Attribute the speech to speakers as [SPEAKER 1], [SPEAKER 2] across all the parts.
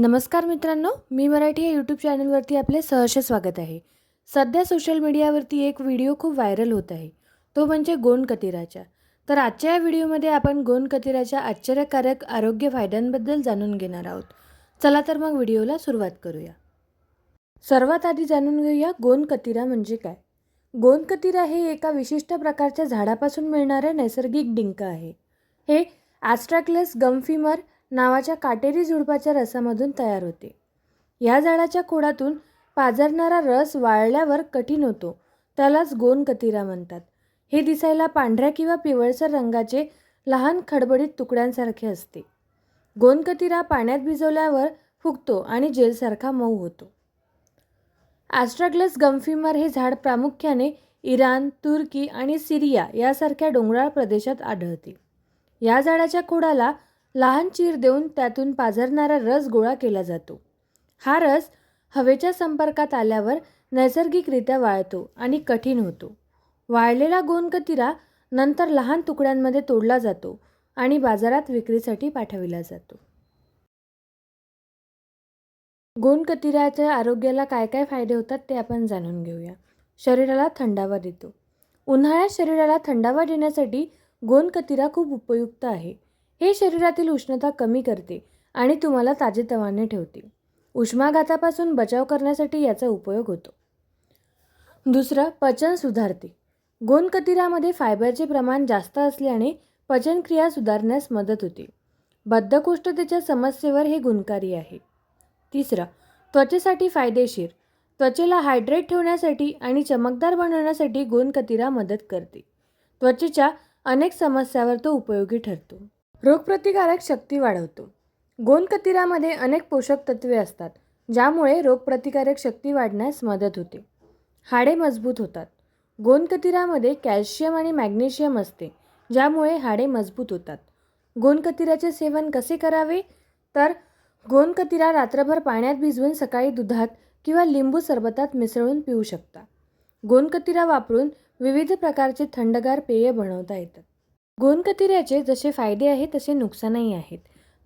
[SPEAKER 1] नमस्कार मित्रांनो मी मराठी या यूट्यूब चॅनलवरती आपले सहर्ष स्वागत आहे. सध्या सोशल मीडियावरती एक व्हिडिओ खूप व्हायरल होत आहे. तो म्हणजे गोंड कतिराचा तर आजच्या या व्हिडिओमध्ये आपण गोंड कतिराच्या आश्चर्यकारक आरोग्य फायद्यांबद्दल जाणून घेणार आहोत. चला तर मग व्हिडिओला सुरुवात करूया. सर्वात आधी जाणून घेऊया गोंद कतिरा म्हणजे काय. गोंद कतिरा हे एका विशिष्ट प्रकारच्या झाडापासून मिळणारे नैसर्गिक डिंक आहे. हे ॲस्ट्रॅक्लेस गमफिमर नावाच्या काटेरी झुडपाच्या रसामधून तयार होते. या झाडाच्या खोडातून पाजरणारा रस वाळल्यावर कठीण होतो. त्यालाच गोन कतिरा म्हणतात. हे दिसायला पांढऱ्या किंवा पिवळसर रंगाचे लहान खडबडीत तुकड्यांसारखे असते. गोंद कतिरा पाण्यात भिजवल्यावर फुगतो आणि जेलसारखा मऊ होतो. ॲस्ट्राग्लस गम्फिमर हे झाड प्रामुख्याने इराण तुर्की आणि सिरिया यासारख्या डोंगराळ प्रदेशात आढळते. या झाडाच्या खोडाला लहान चीर देऊन त्यातून पाझरणारा रस गोळा केला जातो. हा रस हवेच्या संपर्कात आल्यावर नैसर्गिकरित्या वाळतो आणि कठीण होतो. वाळलेला गोंदकतिरा नंतर लहान तुकड्यांमध्ये तोडला जातो आणि बाजारात विक्रीसाठी पाठविला जातो. गोंदकतिराच्या आरोग्याला काय काय फायदे होतात ते आपण जाणून घेऊया. शरीराला थंडावा देतो. उन्हाळ्यात शरीराला थंडावा देण्यासाठी गोंदकतिरा खूप उपयुक्त आहे. हे शरीरातील उष्णता कमी करते आणि तुम्हाला ताजेतवाने ठेवते. उष्माघातापासून बचाव करण्यासाठी याचा उपयोग होतो. दुसरं पचन सुधारते. गोंदकतिरामध्ये फायबरचे प्रमाण जास्त असल्याने पचनक्रिया सुधारण्यास मदत होते. बद्धकोष्ठतेच्या समस्येवर हे गुणकारी आहे. तिसरं त्वचेसाठी फायदेशीर. त्वचेला हायड्रेट ठेवण्यासाठी आणि चमकदार बनवण्यासाठी गोंदकतिरा मदत करते. त्वचेच्या अनेक समस्यावर तो उपयोगी ठरतो. रोगप्रतिकारक शक्ती वाढवतो. गोंदकतिरामध्ये अनेक पोषक तत्वे असतात ज्यामुळे रोगप्रतिकारक शक्ती वाढण्यास मदत होते. हाडे मजबूत होतात. गोंदकतिरामध्ये कॅल्शियम आणि मॅग्नेशियम असते ज्यामुळे हाडे मजबूत होतात. गोंदकतिराचे सेवन कसे करावे? तर गोंदकतिरा रात्रभर पाण्यात भिजवून सकाळी दुधात किंवा लिंबू सरबतात मिसळून पिऊ शकता. गोंदकतिरा वापरून विविध प्रकारचे थंडगार पेय बनवता येतात. गोंदकतिऱ्याचे जसे फायदे आहेत तसे नुकसानही आहेत.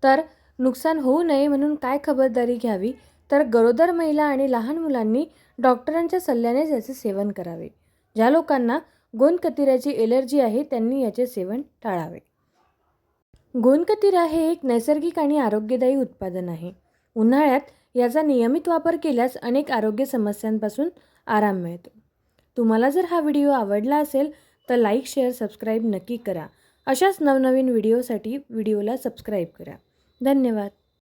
[SPEAKER 1] तर नुकसान होऊ नये म्हणून काय खबरदारी घ्यावी? तर गरोदर महिला आणि लहान मुलांनी डॉक्टरांच्या सल्ल्याने याचे सेवन करावे. ज्या लोकांना गोंदकतिऱ्याची एलर्जी आहे त्यांनी याचे सेवन टाळावे. गोंदकतिरा हे एक नैसर्गिक आणि आरोग्यदायी उत्पादन आहे. उन्हाळ्यात याचा नियमित वापर केल्यास अनेक आरोग्य समस्यांपासून आराम मिळतो. तुम्हाला जर हा व्हिडिओ आवडला असेल तर लाईक शेअर सबस्क्राईब नक्की करा. अशाच नवनवीन व्हिडिओसाठी व्हिडिओला सबस्क्राईब करा. धन्यवाद.